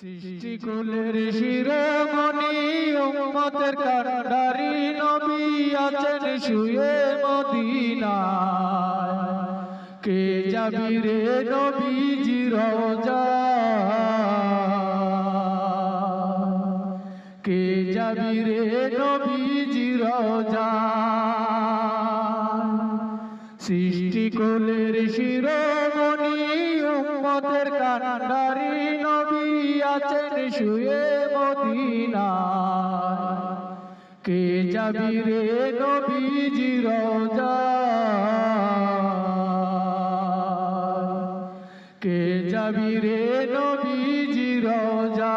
সৃষ্টি কুলের শিরোমণি উম্মতের কান্ডারি নবী আছেন শুয়ে মদিনায়। কে যাবি রে নবীজি রোজা? কে যাবি রে নবীজি রোজা? সৃষ্টি কুলের শিরোমণি উম্মতের কান্ডারি নবী আছেন শুয়ে মদিনা কে যাবি রে নবীজি রোজা? কে যাবি রে নবীজি রোজা?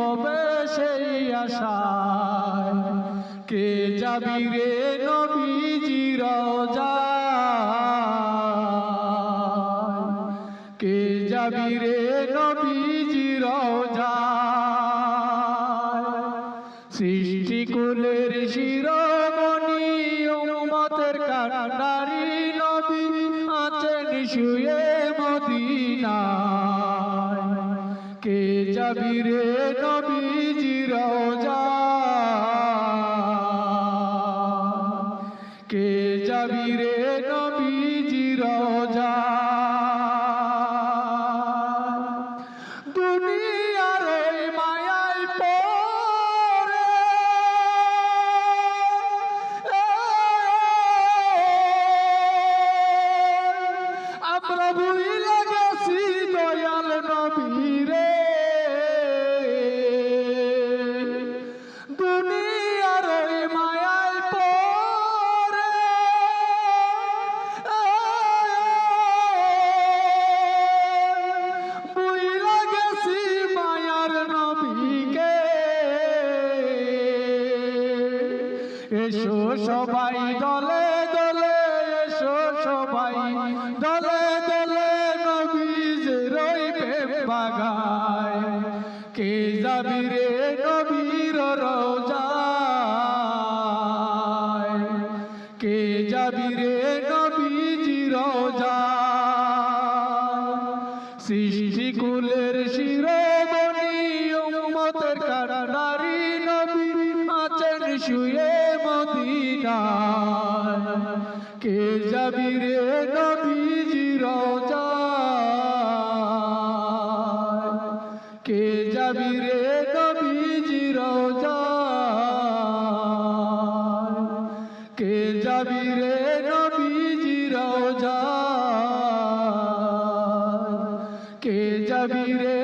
ভবে সেই আশায়। কে যাবি রে নবীজি রোজা কে যাবি রে নবীজি রোজা সৃষ্টি কুলের শিরোমণি উম্মতের কান্ডারি নবী আছেন শুয়ে কে যাবি রে নবীজি রোজা কে যাবি রে নবীজি রোজা এসো সবাই দলে দলে, এসো সবাই দলে দলে নবীজের ওই বাগায়। কে যাবি রে নবীর রোজায়? কে যাবি রে নবীজি রোজায়? সৃষ্টি কুলের শিরোমণি উম্মতের কান্ডারি নবী আছেন শুয়ে মদিনায় কে যাবি রে নবীজি রোজা কে যাবি রে নবীজি রোজা কে যাবি রে নবীজি রোজা কে যাবি রে